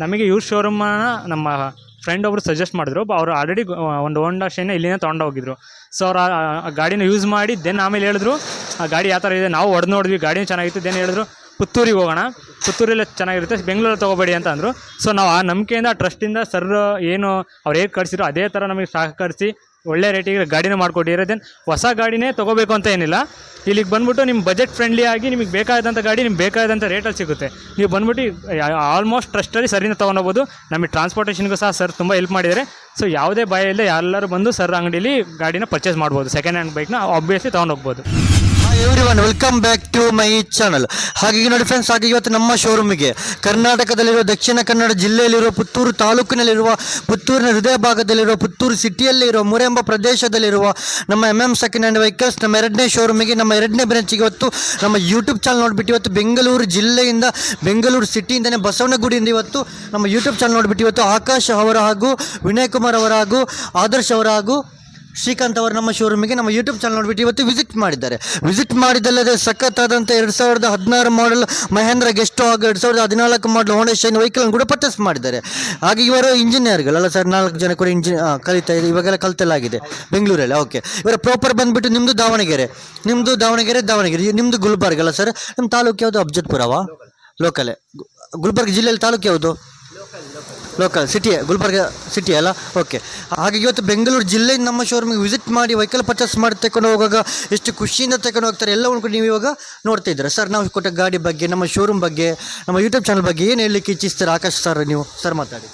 ನಮಗೆ ಯೂಸ್ ಶೋರೂಮನ್ನ ನಮ್ಮ ಫ್ರೆಂಡ್ ಒಬ್ರು ಸಜೆಸ್ಟ್ ಮಾಡಿದ್ರು. ಅವ್ರು ಆಲ್ರೆಡಿ ಒಂದು ಹೋಂಡಾ ಶೈನ ಇಲ್ಲಿಂದ ತೊಗೊಂಡು ಹೋಗಿದ್ರು. ಸೊ ಅವ್ರು ಆ- ಗಾಡಿನ ಯೂಸ್ ಮಾಡಿ ದೆನ್ ಆಮೇಲೆ ಹೇಳಿದ್ರು, ಆ ಗಾಡಿ ಯಾವ ಥರ ಇದೆ, ನಾವು ಹೊಡೆದು ನೋಡಿದ್ವಿ ಗಾಡಿ ಚೆನ್ನಾಗಿತ್ತು ದೆನ್ ಹೇಳಿದ್ರು, ಪುತ್ತೂರಿಗೆ ಹೋಗೋಣ. ಪುತ್ತೂರಲ್ಲಿ ಚೆನ್ನಾಗಿರುತ್ತೆ, ಬೆಂಗಳೂರಲ್ಲಿ ತೊಗೋಬೇಡಿ ಅಂತ ಅಂದರು. ಸೊ ನಾವು ಆ ನಂಬಿಕೆಯಿಂದ ಟ್ರಸ್ಟಿಂದ ಸರ್ ಏನು ಅವ್ರು ಹೇಗೆ ಕಳಿಸಿದ್ರು ಅದೇ ಥರ ನಮಗೆ ಸಹಕರಿಸಿ ಒಳ್ಳೆ ರೇಟಿಗೆ ಗಾಡಿನ ಮಾಡಿಕೊಟ್ಟಿದ್ರೆ ದೆನ್ ಹೊಸ ಗಾಡಿನೇ ತೊಗೋಬೇಕು ಅಂತ ಏನಿಲ್ಲ. ಇಲ್ಲಿಗೆ ಬಂದ್ಬಿಟ್ಟು ನಿಮ್ಮ ಬಜೆಟ್ ಫ್ರೆಂಡ್ಲಿ ಆಗಿ ನಿಮಗೆ ಬೇಕಾದಂಥ ಗಾಡಿ ನಿಮ್ಗೆ ಬೇಕಾದಂಥ ರೇಟಲ್ಲಿ ಸಿಗುತ್ತೆ. ನೀವು ಬಂದ್ಬಿಟ್ಟು ಆಲ್ಮೋಸ್ಟ್ ಟ್ರಸ್ಟಲ್ಲಿ ಸರಿನ ತೊಗೊಂಡೋಗ್ಬೋದು. ನಮಗೆ ಟ್ರಾನ್ಸ್ಪೋರ್ಟೇಷನ್ಗೂ ಸಹ ಸರ್ ತುಂಬ ಹೆಲ್ಪ್ ಮಾಡಿದ್ದಾರೆ. ಸೊ ಯಾವುದೇ ಭಯ ಇಲ್ಲದೆ ಎಲ್ಲರೂ ಬಂದು ಸರ್ ಅಂಗಡಿಲಿ ಗಾಡಿನ ಪರ್ಚೇಸ್ ಮಾಡ್ಬೋದು. ಸೆಕೆಂಡ್ ಹ್ಯಾಂಡ್ ಬೈಕ್ನ obviously ತೊಗೊಂಡೋಗ್ಬೋದು. Every one welcome back to my channel ಹಾಗಾಗಿ ನೋಡಿ ಫ್ರೆಂಡ್ಸ್ ಹಾಗೆ ಇವತ್ತು ನಮ್ಮ ಶೋರೂಮಿಗೆ ಕರ್ನಾಟಕದಲ್ಲಿರುವ, ದಕ್ಷಿಣ ಕನ್ನಡ ಜಿಲ್ಲೆಯಲ್ಲಿರುವ, ಪುತ್ತೂರು ತಾಲೂಕಿನಲ್ಲಿರುವ, ಪುತ್ತೂರಿನ ಹೃದಯ ಭಾಗದಲ್ಲಿರುವ, ಪುತ್ತೂರು ಸಿಟಿಯಲ್ಲಿರುವ ಮುರೆಂಬ ಪ್ರದೇಶದಲ್ಲಿರುವ ನಮ್ಮ M M second hand vehicles ನಮ್ಮ ಎರಡನೇ ಶೋರೂಮಿಗೆ ನಮ್ಮ ಎರಡನೇ ಬ್ರಾಂಚಿಗೆ ಇವತ್ತು ನಮ್ಮ ಯೂಟ್ಯೂಬ್ ಚಾನಲ್ ನೋಡಿಬಿಟ್ಟು ಇವತ್ತು ಬೆಂಗಳೂರು ಜಿಲ್ಲೆಯಿಂದ, ಬೆಂಗಳೂರು ಸಿಟಿಯಿಂದನೇ ಬಸವನಗುಡಿಯಿಂದ ಇವತ್ತು ನಮ್ಮ ಯೂಟ್ಯೂಬ್ ಚಾನಲ್ ನೋಡ್ಬಿಟ್ಟು ಇವತ್ತು ಆಕಾಶ್ ಅವರ ಹಾಗೂ ವಿನಯ್ ಕುಮಾರ್ ಅವರ ಹಾಗೂ ಆದರ್ಶ್ ಅವರ ಹಾಗೂ ಶ್ರೀಕಾಂತ್ ಅವರು ನಮ್ಮ ಶೋರೂಮಿಗೆ ನಮ್ಮ ಯೂಟ್ಯೂಬ್ ಚಾನಲ್ ನೋಡ್ಬಿಟ್ಟು ಇವತ್ತು ವಿಸಿಟ್ ಮಾಡಿದ್ದಾರೆ. ವಿಸಿಟ್ ಮಾಡಿದ್ದಲ್ಲದೆ ಸಖತ್ತಾದಂಥ ಎರಡು ಸಾವಿರದ ಹದಿನಾರು ಮಾಡಲ್ ಮಹೇಂದ್ರ ಗೆಸ್ಟ್ ಹಾಗೂ ಎರಡು ಸಾವಿರದ ಹದಿನಾಲ್ಕು ಮಾಡಲ್ ಹೋಂಡಾ ಶೈನ್ ವೆಹಿಕಲ್ ಕೂಡ ಪರ್ಚೇಸ್ ಮಾಡಿದ್ದಾರೆ. ಹಾಗೆ ಇವರು ಇಂಜಿನಿಯರ್ಗಳಲ್ಲ ಸರ್ ನಾಲ್ಕು ಜನ ಕೂಡ ಇಂಜಿ ಆ, ಕಲಿತಾ ಇದೆ ಇವಾಗೆಲ್ಲ ಕಲಿತಲಾಗಿದೆ ಬೆಂಗಳೂರಲ್ಲಿ. ಓಕೆ ಇವರ ಪ್ರಾಪರ್ ಬಂದುಬಿಟ್ಟು ನಿಮ್ಮದು ದಾವಣಗೆರೆ. ನಿಮ್ಮದು ದಾವಣಗೆರೆ ದಾವಣಗೆರೆ. ನಿಮ್ಮದು ಗುಲ್ಬರ್ಗ ಅಲ್ಲ ಸರ್ ನಿಮ್ಮ ತಾಲೂಕು ಯಾವುದು? ಅಬ್ಜತ್ಪುರವಾ? ಲೋಕಲೇ ಗುಲ್ಬರ್ಗ ಜಿಲ್ಲೆಯಲ್ಲಿ ತಾಲೂಕು ಯಾವುದು? ಲೋಕಲ್ ಸಿಟಿ ಗುಲ್ಬರ್ಗ ಸಿಟಿ ಅಲ್ಲ? ಓಕೆ ಹಾಗೆ ಇವತ್ತು ಬೆಂಗಳೂರು ಜಿಲ್ಲೆಯಿಂದ ನಮ್ಮ ಶೋರೂಮಿಗೆ ವಿಸಿಟ್ ಮಾಡಿ ವೆಹಿಕಲ್ ಪರ್ಚೇಸ್ ಮಾಡಿ ತಗೊಂಡು ಹೋಗುವಾಗ ಎಷ್ಟು ಖುಷಿಯಿಂದ ತಗೊಂಡು ಹೋಗ್ತಾರೆ ಎಲ್ಲ ಕೂಡ ನೀವು ಇವಾಗ ನೋಡ್ತಾ ಇದ್ದೀರಾ. ಸರ್ ನಾವು ಕೊಟ್ಟ ಗಾಡಿ ಬಗ್ಗೆ, ನಮ್ಮ ಶೋರೂಮ್ ಬಗ್ಗೆ, ನಮ್ಮ ಯೂಟ್ಯೂಬ್ ಚಾನಲ್ ಬಗ್ಗೆ ಏನು ಹೇಳಲಿಕ್ಕೆ ಇಚ್ಛಿಸ್ತೀರಾ? ಆಕಾಶ್ ಸರ್ ನೀವು ಸರ್ ಮಾತಾಡಿ.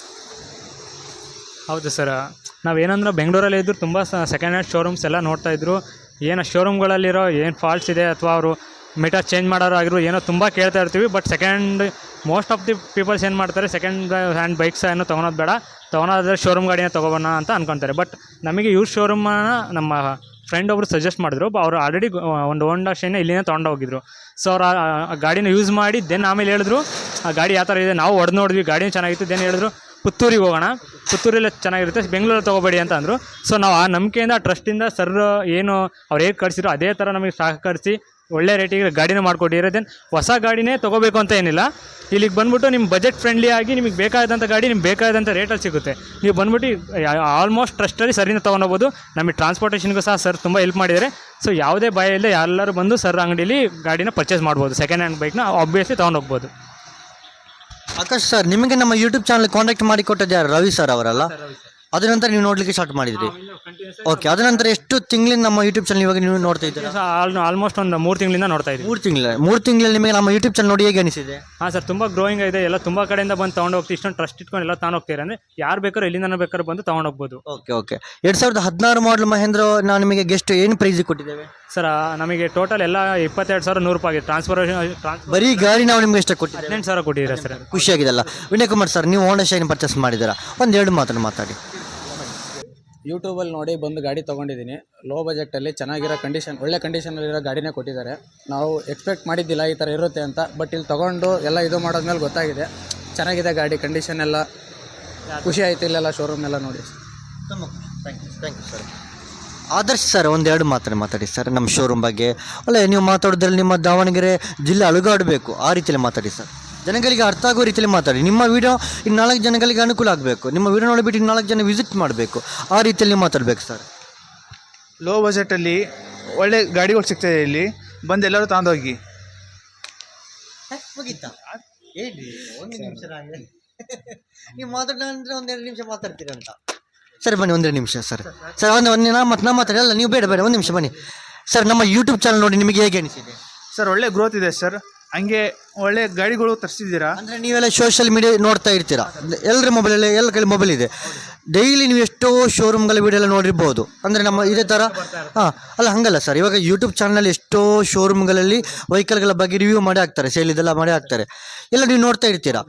ಹೌದು ಸರ್ ನಾವೇನಂದ್ರೆ ಬೆಂಗಳೂರಲ್ಲಿ ಇದ್ದರೂ ತುಂಬ ಸೆಕೆಂಡ್ ಹ್ಯಾಂಡ್ ಶೋರೂಮ್ಸ್ ಎಲ್ಲ ನೋಡ್ತಾ ಇದ್ರು. ಏನೋ ಶೋರೂಮ್ಗಳಲ್ಲಿರೋ ಏನು ಫಾಲ್ಟ್ಸ್ ಇದೆ ಅಥವಾ ಅವರು ಮೀಟರ್ ಚೇಂಜ್ ಮಾಡೋರು ಆಗಿರೋ ಏನೋ ತುಂಬ ಕೇಳ್ತಾ ಇರ್ತೀವಿ but second most of the peoples ಏನು ಮಾಡ್ತಾರೆ. ಸೆಕೆಂಡ್ ಹ್ಯಾಂಡ್ ಬೈಕ್ಸ್ ಏನು ತೊಗೊಳೋದು ಬೇಡ. ತೊಗೊಳೋದ್ರೆ ಶೋರೂಮ್ ಗಾಡಿನ ತೊಗೊಬೋಣ ಅಂತ ಅನ್ಕೊತಾರೆ. ಬಟ್ ನಮಗೆ ಯೂಸ್ ಶೋರೂಮನ್ನು ನಮ್ಮ ಫ್ರೆಂಡ್ ಒಬ್ರು ಸಜೆಸ್ಟ್ ಮಾಡಿದ್ರು. ಅವರು ಆಲ್ರೆಡಿ ಒಂದು ಹೋಂಡಾ ಶೈನ ಇಲ್ಲಿನೇ ತೊಗೊಂಡು ಹೋಗಿದ್ರು. ಸೊ ಅವ್ರು ಆ- ಗಾಡಿನ ಯೂಸ್ ಮಾಡಿ ದೆನ್ ಆಮೇಲೆ ಹೇಳಿದ್ರು, ಆ ಗಾಡಿ ಯಾವ ಥರ ಇದೆ, ನಾವು ಹೊಡೆದು ನೋಡಿದ್ವಿ, ಗಾಡಿನ ಚೆನ್ನಾಗಿತ್ತು. ದೆನ್ ಹೇಳಿದ್ರು, ಪುತ್ತೂರಿಗೆ ಹೋಗೋಣ. ಪುತ್ತೂರಲ್ಲಿ ಚೆನ್ನಾಗಿರುತ್ತೆ, ಬೆಂಗಳೂರಲ್ಲಿ ತೊಗೋಬೇಡಿ ಅಂತ ಅಂದರು. ಸೊ ನಾವು ಆ ನಂಬಿಕೆಯಿಂದ ಟ್ರಸ್ಟಿಂದ ಸರ್ ಏನು ಅವ್ರು ಹೇಗೆ ಕಳಿಸಿದ್ರು, ಅದೇ ಥರ ನಮಗೆ ಸಹಕರಿಸಿ ಒಳ್ಳೆ ರೇಟಿಗೆ ಗಾಡಿನ ಮಾಡಿಕೊಟ್ಟಿರೋ ದೆನ್ ಹೊಸ ಗಾಡಿನೇ ತೊಗೋಬೇಕು ಅಂತ ಏನಿಲ್ಲ. ಇಲ್ಲಿಗೆ ಬಂದ್ಬಿಟ್ಟು ನಿಮ್ಮ ಬಜೆಟ್ ಫ್ರೆಂಡ್ಲಿ ಆಗಿ ನಿಮಗೆ ಬೇಕಾದಂಥ ಗಾಡಿ ನಿಮ್ಗೆ ಬೇಕಾದಂಥ ರೇಟಲ್ಲಿ ಸಿಗುತ್ತೆ. ನೀವು ಬಂದ್ಬಿಟ್ಟು ಆಲ್ಮೋಸ್ಟ್ ಟ್ರಸ್ಟಲ್ಲಿ ಸರಿನ ತೊಗೊಂಡೋಗ್ಬೋದು. ನಮಗೆ ಟ್ರಾನ್ಸ್ಪೋರ್ಟೇಷನ್ಗೂ ಸಹ ಸರ್ ತುಂಬ ಹೆಲ್ಪ್ ಮಾಡಿದ್ದಾರೆ. ಸೊ ಯಾವುದೇ ಭಯ ಇಲ್ಲದೆ ಎಲ್ಲರೂ ಬಂದು ಸರ್ ಅಂಗಡಿಲಿ ಗಾಡಿನ ಪರ್ಚೇಸ್ ಮಾಡ್ಬೋದು. ಸೆಕೆಂಡ್ ಹ್ಯಾಂಡ್ ಬೈಕ್ನ ಆಬ್ವಿಯಸ್ಲಿ ತೊಗೊಂಡೋಗ್ಬೋದು. ಆಕಾಶ್ ಸರ್ ನಿಮಗೆ ನಮ್ಮ ಯೂಟ್ಯೂಬ್ ಚಾನಲ್ ಕಾಂಟ್ಯಾಕ್ಟ್ ಮಾಡಿ ಕೊಟ್ಟದ್ದು ಯಾರು? ರವಿ ಸರ್ ಅವರಲ್ಲ? ಅದ ನಂತರ ನೀವು ನೋಡ್ಲಿಕ್ಕೆ ಸ್ಟಾರ್ಟ್ ಮಾಡಿದ್ರಿ. ಓಕೆ ಅದ ನಂತರ ಎಷ್ಟು ತಿಂಗಳಿಂದ ನಮ್ಮ ಯೂಟ್ಯೂಬ್ ಚಾನಲ್ ಇವಾಗ ನೀವು ನೋಡ್ತಾ ಇದ್ದೀರಾ? ಆಲ್ಮೋಸ್ಟ್ ಒಂದು ಮೂರು ತಿಂಗಳಿಂದ ನೋಡ್ತಾ ಇದ್ದೀವಿ. ಮೂರು ತಿಂಗಳ ಮೂರು ತಿಂಗಳಲ್ಲಿ ನಿಮಗೆ ನಮ್ಮ ಯೂಟ್ಯೂಬ್ ಚಾನಲ್ ನೋಡಿ ಹೇಗೆ ಅನಿಸಿದೆ? ಹಾಂ ಸರ್ ತುಂಬ ಗ್ರೋಯಿಂಗ್ ಇದೆ ಎಲ್ಲ ತುಂಬ ಕಡೆಯಿಂದ ಬಂದು ತೊಗೊಂಡು ಹೋಗ್ತೀವಿ. ಇಷ್ಟೊಂದು ಟ್ರಸ್ಟ್ ಇಟ್ಕೊಂಡು ಎಲ್ಲ ತಗೊಂಡು ಹೋಗ್ತೀರ ಅಂದರೆ ಯಾರು ಬೇಕಾದ್ರೂ ಎಲ್ಲಿಂದ ಬೇಕಾದ್ರೂ ಬಂದು ತೊಗೊಂಡು ಹೋಗ್ಬೋದು. ಓಕೆ ಓಕೆ ಎರಡು ಸಾವಿರದ ಹದಿನಾರು ಮಾಡಲ್ ಮಹೇಂದ್ರ ನಾವು ನಿಮಗೆ ಗೆಸ್ಟ್ ಏನು ಪ್ರೈಸ್ ಕೊಟ್ಟಿದ್ದೇವೆ? ಸರ್ ನಮಗೆ ಟೋಟಲ್ ಎಲ್ಲ ಇಪ್ಪತ್ತೆರಡು ಸಾವಿರ ನೂರು ರೂಪಾಯಿ ಟ್ರಾನ್ಸ್ಫರ್ ಟ್ರಾನ್ಸ್ ಬರೀ ಗಾಡಿ ನಾವು ನಿಮ್ಗೆ ಎಷ್ಟು ಕೊಟ್ಟಿದ್ದೇವೆ? ಹದಿನೆಂಟು ಸಾವಿರ ಕೊಟ್ಟಿದ್ದೀರಾ ಸರ್. ಖುಷಿಯಾಗಿದೆಲ್ಲ ವಿನಯ್ ಕುಮಾರ್ ಸರ್ ನೀವು ಹೋಂಡಾ ಶೈನ್ ಪರ್ಚೇಸ್ ಮಾಡಿದ್ದೀರಾ? ಒಂದೆರಡು ಎರಡು ಮಾತನ್ನು ಮಾತಾಡಿ. ಯೂಟ್ಯೂಬಲ್ಲಿ ನೋಡಿ ಬಂದು ಗಾಡಿ ತೊಗೊಂಡಿದ್ದೀನಿ. ಲೋ ಬಜೆಟಲ್ಲಿ ಚೆನ್ನಾಗಿರೋ ಕಂಡೀಷನ್ ಒಳ್ಳೆ ಕಂಡೀಷನಲ್ಲಿರೋ ಗಾಡಿನೇ ಕೊಟ್ಟಿದ್ದಾರೆ. ನಾವು ಎಕ್ಸ್ಪೆಕ್ಟ್ ಮಾಡಿದ್ದಿಲ್ಲ ಈ ಥರ ಇರುತ್ತೆ ಅಂತ ಬಟ್ ಇಲ್ಲಿ ತೊಗೊಂಡು ಎಲ್ಲ ಇದು ಮಾಡೋದ್ಮೇಲೆ ಗೊತ್ತಾಗಿದೆ. ಚೆನ್ನಾಗಿದೆ ಗಾಡಿ ಕಂಡೀಷನ್ ಎಲ್ಲ. ಖುಷಿ ಆಯ್ತು ಇಲ್ಲೆಲ್ಲ ಶೋರೂಮ್ ಎಲ್ಲ ನೋಡಿ. ಥ್ಯಾಂಕ್ ಆದರ್ಶ್ ಸರ್ ಒಂದೆರಡು ಮಾತನ್ನು ಮಾತಾಡಿ ಸರ್ ನಮ್ಮ ಶೋರೂಮ್ ಬಗ್ಗೆ. ಅಲ್ಲ ನೀವು ಮಾತಾಡೋದ್ರಲ್ಲಿ ನಿಮ್ಮ ದಾವಣಗೆರೆ ಜಿಲ್ಲೆ ಅಲುಗಾಡಬೇಕು, ಆ ರೀತಿಯಲ್ಲಿ ಮಾತಾಡಿ ಸರ್ ಜನಗಳಿಗೆ ಅರ್ಥ ಆಗೋ ರೀತಿಯಲ್ಲಿ ಮಾತಾಡಿ. ನಿಮ್ಮ ವಿಡಿಯೋ ಇನ್ನು ನಾಲ್ಕು ಜನಗಳಿಗೆ ಅನುಕೂಲ ಆಗಬೇಕು. ನಿಮ್ಮ ವಿಡಿಯೋ ನೋಡಿಬಿಟ್ಟು ಇನ್ನು ನಾಲ್ಕು ಜನ ವಿಸಿಟ್ ಮಾಡಬೇಕು. ಆ ರೀತಿಯಲ್ಲಿ ಮಾತಾಡಬೇಕು ಸರ್ ಲೋ ಬಜೆಟಲ್ಲಿ ಒಳ್ಳೆ ಗಾಡಿಗಳು ಸಿಗ್ತದೆ ಇಲ್ಲಿ. ಬಂದು ಎಲ್ಲರೂ ತಗೊಂಡೋಗಿ ಮುಗೀತಾ? ಹೇಳಿ ಒಂದು ನಿಮಿಷ ನೀವು ಮಾತಾಡಂದ್ರೆ ಒಂದೆರಡು ನಿಮಿಷ ಮಾತಾಡ್ತೀರ ಅಂತ ಸರ್ ಬನ್ನಿ ಒಂದೆರಡು ನಿಮಿಷ ಸರ್ ಸರ್ ಒಂದು ಒಂದು ನಾ ಮತ್ತೆ ನಾ ಮಾತಾಡಲ್ಲ ನೀವು ಬೇಡ ಬೇಡ ಒಂದು ನಿಮಿಷ ಬನ್ನಿ. ಸರ್ ನಮ್ಮ ಯೂಟ್ಯೂಬ್ ಚಾನಲ್ ನೋಡಿ ನಿಮಗೆ ಹೇಗೆ ಅನಿಸಿದೆ? ಸರ್ ಒಳ್ಳೆ ಗ್ರೋತ್ ಇದೆ ಸರ್ ಹಂಗೆ ಒಳ್ಳೆ ಗಾಡಿಗಳು ತರಿಸಿದ್ದೀರಾ? ಅಂದರೆ ನೀವೆಲ್ಲ ಸೋಷಿಯಲ್ ಮೀಡಿಯಾ ನೋಡ್ತಾ ಇರ್ತೀರಾ? ಎಲ್ಲರ ಮೊಬೈಲಲ್ಲಿ ಎಲ್ಲ ಕಡೆ ಮೊಬೈಲ್ ಇದೆ. ಡೈಲಿ ನೀವು ಎಷ್ಟೋ ಶೋರೂಮ್ಗಳ ವೀಡಿಯೋ ಎಲ್ಲ ನೋಡಿರ್ಬೋದು. ಅಂದರೆ ನಮ್ಮ ಇದೇ ಥರ ಹಾಂ, ಅಲ್ಲ ಹಂಗಲ್ಲ ಸರ್ ಇವಾಗ ಯೂಟ್ಯೂಬ್ ಚಾನಲ್ ಎಷ್ಟೋ ಶೋರೂಮ್ಗಳಲ್ಲಿ ವೆಹಿಕಲ್ಗಳ ಬಗ್ಗೆ ರಿವ್ಯೂ ಮಾಡಿ ಹಾಕ್ತಾರೆ. ಸೇಲ್ ಇದೆಲ್ಲ ಮಾಡಿ ಹಾಕ್ತಾರೆ. ಎಲ್ಲ ನೀವು ನೋಡ್ತಾ ಇರ್ತೀರಾ?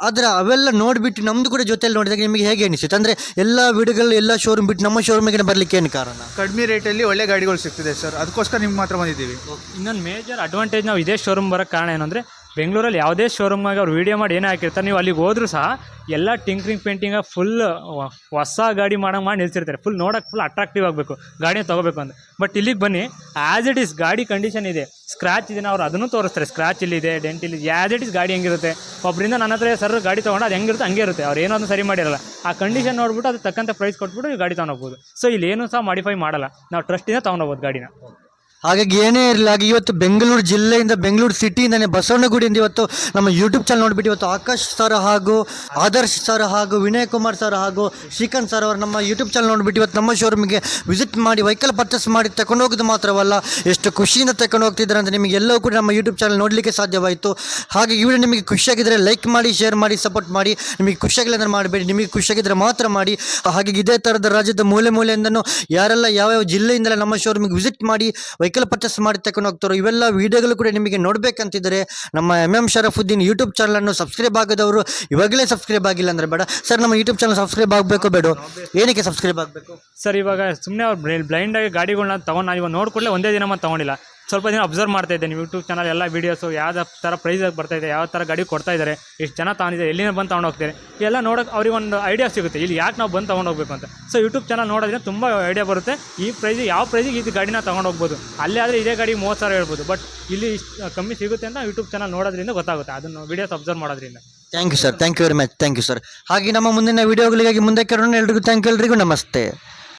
ಆದರೆ ಅವೆಲ್ಲ ನೋಡಿಬಿಟ್ಟು ನಮ್ಮದು ಕೂಡ ಜೊತೆಯಲ್ಲಿ ನೋಡಿದಾಗ ನಿಮಗೆ ಹೇಗೆ ಅನಿಸುತ್ತೆ? ಅಂದರೆ ಎಲ್ಲ ವೀಡಿಯೋಗಳು ಎಲ್ಲ ಶೋರೂಮ್ ಬಿಟ್ಟು ನಮ್ಮ ಶೋರೂಮಿಗೆ ಬರಲಿಕ್ಕೆ ಏನು ಕಾರಣ? ಕಡಿಮೆ ರೇಟಲ್ಲಿ ಒಳ್ಳೆ ಗಾಡಿಗಳು ಸಿಗ್ತಿದೆ ಸರ್. ಅದಕ್ಕೋಸ್ಕರ ನಿಮ್ಗೆ ಮಾತ್ರ ಬಂದಿದ್ದೀವಿ. ಇನ್ನೊಂದು ಮೇಜರ್ ಅಡ್ವಾಂಟೇಜ್ ನಾವು ಇದೇ ಶೋರೂಮ್ ಬರೋಕ್ಕೆ ಕಾರಣ ಏನಂದರೆ ಬೆಂಗಳೂರಲ್ಲಿ ಯಾವುದೇ ಶೋರೂಮ್ನಾಗ ಅವ್ರು ವೀಡಿಯೋ ಮಾಡಿ ಏನೇ ಹಾಕಿರ್ತಾರೆ, ನೀವು ಅಲ್ಲಿಗೆ ಹೋದ್ರೂ ಸಹ ಎಲ್ಲ ಟಿಂಕ್ರಿಂಗ್ ಪೇಂಟಿಂಗ ಫುಲ್ ಹೊಸ ಗಾಡಿ ಮಾಡೋಂಗೆ ಮಾಡಿ ನಿಲ್ಸಿರ್ತಾರೆ. ಫುಲ್ ನೋಡೋಕೆ ಫುಲ್ ಅಟ್ರಾಕ್ಟಿವ್ ಆಗಬೇಕು. ಗಾಡಿನ ತೊಗೋಬೇಕು ಅಂತ ಬಟ್ ಇಲ್ಲಿಗೆ ಬನ್ನಿ ಆ್ಯಸ್ ಇಟ್ ಈಸ್ ಗಾಡಿ ಕಂಡೀಷನ್ ಇದೆ. ಸ್ಕ್ರಾಚ್ ಇದೆ, ಅವ್ರು ಅದನ್ನು ತೋರಿಸ್ತಾರೆ. ಸ್ಕ್ರಾಚ್ ಇಲ್ಲಿದೆ ಡೆಂಟ್ ಇಲ್ಲಿ ಆ್ಯಸ್ ಇಟ್ ಈಸ್ ಗಾಡಿ ಹೆಂಗಿರುತ್ತೆ. ಒಬ್ಬರಿಂದ ನನ್ನ ಹತ್ರ ಸರ್ ಗಾಡಿ ತೊಗೊಂಡು ಅದು ಹೆಂಗಿರುತ್ತೆ, ಹಂಗೆ ಇರುತ್ತೆ. ಅವ್ರು ಏನೋ ಅದನ್ನು ಸರಿ ಮಾಡಿರಲ್ಲ. ಆ ಕಂಡೀಷನ್ ನೋಡ್ಬಿಟ್ಟು ಅದು ತಕ್ಕಂಥ ಪ್ರೈಸ್ ಕೊಟ್ಬಿಟ್ಟು ಗಾಡಿ ತೊಗೊಂಡೋಗ್ಬೋದು ಸೊ ಇಲ್ಲಿ ಏನೂ ಸಹ ಮಾಡಿಫೈ ಮಾಡಲ್ಲ. ನಾವು ಟ್ರಸ್ಟಿಂದ ತೊಗೊಂಡೋಗ್ಬೋದು ಗಾಡಿನ. ಹಾಗಾಗಿ ಏನೇ ಇರಲಿ, ಹಾಗೆ ಇವತ್ತು ಬೆಂಗಳೂರು ಜಿಲ್ಲೆಯಿಂದ ಬೆಂಗಳೂರು ಸಿಟಿಯಿಂದನೇ ಬಸವನಗುಡಿಯಿಂದ ಇವತ್ತು ನಮ್ಮ ಯೂಟ್ಯೂಬ್ ಚಾನಲ್ ನೋಡಿಬಿಟ್ಟು ಇವತ್ತು ಆಕಾಶ್ ಸರ್ ಹಾಗೂ ಆದರ್ಶ್ ಸರ್ ಹಾಗೂ ವಿನಯ್ ಕುಮಾರ್ ಸರ್ ಹಾಗೂ ಶ್ರೀಕಾಂತ್ ಸರ್ ಅವರು ನಮ್ಮ ಯೂಟ್ಯೂಬ್ ಚಾನಲ್ ನೋಡಿಬಿಟ್ಟು ಇವತ್ತು ನಮ್ಮ ಶೋರೂಮಿಗೆ ವಿಸಿಟ್ ಮಾಡಿ ವೆಹಿಕಲ್ ಪರ್ಚೇಸ್ ಮಾಡಿ ತಗೊಂಡು ಹೋಗೋದು ಮಾತ್ರವಲ್ಲ, ಎಷ್ಟು ಖುಷಿಯಿಂದ ತಗೊಂಡು ಹೋಗ್ತಿದ್ದಾರೆ ಅಂತ ನಿಮಗೆ ಎಲ್ಲವೂ ಕೂಡ ನಮ್ಮ ಯೂಟ್ಯೂಬ್ ಚಾನಲ್ ನೋಡಲಿಕ್ಕೆ ಸಾಧ್ಯವಾಯಿತು. ಹಾಗೆ ಈ ನಿಮಗೆ ಖುಷಿಯಾಗಿದ್ದರೆ ಲೈಕ್ ಮಾಡಿ ಶೇರ್ ಮಾಡಿ ಸಪೋರ್ಟ್ ಮಾಡಿ, ನಿಮಗೆ ಖುಷಿಯಾಗಿಲ್ಲ ಮಾಡಬೇಡಿ, ನಿಮಗೆ ಖುಷಿಯಾಗಿದ್ದರೆ ಮಾತ್ರ ಮಾಡಿ. ಹಾಗೆ ಇದೇ ಥರದ ರಾಜ್ಯದ ಮೂಲೆ ಮೂಲೆಯಿಂದನೂ ಯಾರೆಲ್ಲ ಯಾವ್ಯಾವ ಜಿಲ್ಲೆಯಿಂದಲೇ ನಮ್ಮ ಶೋರೂಮಿಗೆ ವಿಸಿಟ್ ಮಾಡಿ ವೆಹಿಕಲ್ ಪರ್ಚೇಸ್ ಮಾಡಿ ತಗೊಂಡು ಹೋಗ್ತಾರೋ ಇವೆಲ್ಲ ವಿಡಿಯೋಗಳು ಕೂಡ ನಿಮಗೆ ನೋಡಬೇಕಂತಿದ್ದರೆ ನಮ್ಮ ಎಂ ಎಂ ಶರಫುದ್ದೀನ್ ಯೂಟ್ಯೂಬ್ ಚಾನಲನ್ನು ಸಬ್ಸ್ಕ್ರೈಬ್ ಆಗದವರು ಇವಾಗಲೇ ಸಬ್ಸ್ಕ್ರೈಬ್ ಆಗಿಲ್ಲ ಅಂದರೆ ಬೇಡ. ಸರ್ ನಮ್ಮ ಯೂಟ್ಯೂಬ್ ಚಾನಲ್ ಸಬ್ಸ್ಕ್ರೈಬ್ ಆಗಬೇಕು ಬೇಡ. ಏನಕ್ಕೆ ಸಬ್ಸ್ಕ್ರೈಬ್ ಆಗಬೇಕು? ಸರ್ ಇವಾಗ ಸುಮ್ಮನೆ ಅವ್ರು ಬ್ಲೈಂಡಾಗಿ ಗಾಡಿಗಳನ್ನ ತೊಗೊಂಡು ನಾನು ಇವಾಗ ನೋಡಿಕೊಳ್ಳೆ ಒಂದೇ ದಿನ ಮತ್ತೆ ತೊಗೊಂಡಿಲ್ಲ. ಸ್ವಲ್ಪ ದಿನ ಅಬ್ಸರ್ವ್ ಮಾಡ್ತಾ ಇದ್ದೆ ನೀವು ಯೂಟ್ಯೂಬ್ ಚಾನಲ್ ಎಲ್ಲ ವೀಡಿಯೋಸು ಯಾವ ಥರ ಪ್ರೈಸ್ ಬರ್ತಾ ಇದೆ, ಯಾವ ಥರ ಗಾಡಿ ಕೊಡ್ತಾ ಇದ್ದಾರೆ ಎಷ್ಟು ಜನ ತಗೊಂಡಿದ್ದಾರೆ, ಎಲ್ಲಿಂದ ಬಂದು ತೊಗೊಂಡು ಹೋಗ್ತಾರೆ? ಎಲ್ಲ ನೋಡೋಕೆ ಅವ್ರಿಗೆ ಒಂದು ಐಡಿಯಾ ಸಿಗುತ್ತೆ. ಇಲ್ಲಿ ಯಾಕೆ ನಾವು ಬಂದು ತೊಗೊಂಡು ಹೋಗ್ಬೇಕು ಅಂತ. ಸೊ ಯೂಟ್ಯೂಬ್ ಚಾನಲ್ ನೋಡೋದ್ರೆ ತುಂಬ ಐಡಿಯಾ ಬರುತ್ತೆ. ಈ ಪ್ರೈಸ್ ಯಾವ ಪ್ರೈಸಿಗೆ ಇದು ಗಾಡಿನ ತೊಗೊಂಡು ಹೋಗ್ಬೋದು. ಅಲ್ಲೇ ಆದರೆ ಇದೇ ಗಾಡಿ ಮೂವತ್ತು ಸಾವಿರ ಹೇಳ್ಬೋದು. ಬಟ್ ಇಲ್ಲಿ ಕಮ್ಮಿ ಸಿಗುತ್ತೆ ಅಂತ ಯೂಟ್ಯೂಬ್ ಚಾನಲ್ ನೋಡೋದ್ರಿಂದ ಗೊತ್ತಾಗುತ್ತೆ. ಅದನ್ನು ವೀಡಿಯೋಸ್ ಅಬ್ಸರ್ವ್ ಮಾಡೋದ್ರಿಂದ. Thank you sir thank you very much thank you sir ಹಾಗೆ ನಮ್ಮ ಮುಂದಿನ ವೀಡಿಯೋಗಳಿಗಾಗಿ ಮುಂದೆ ಕೇಳೋಣ. ಎಲ್ರಿಗೂ ಥ್ಯಾಂಕ್ ಯು ಎಲ್ರಿಗೂ ನಮಸ್ತೆ.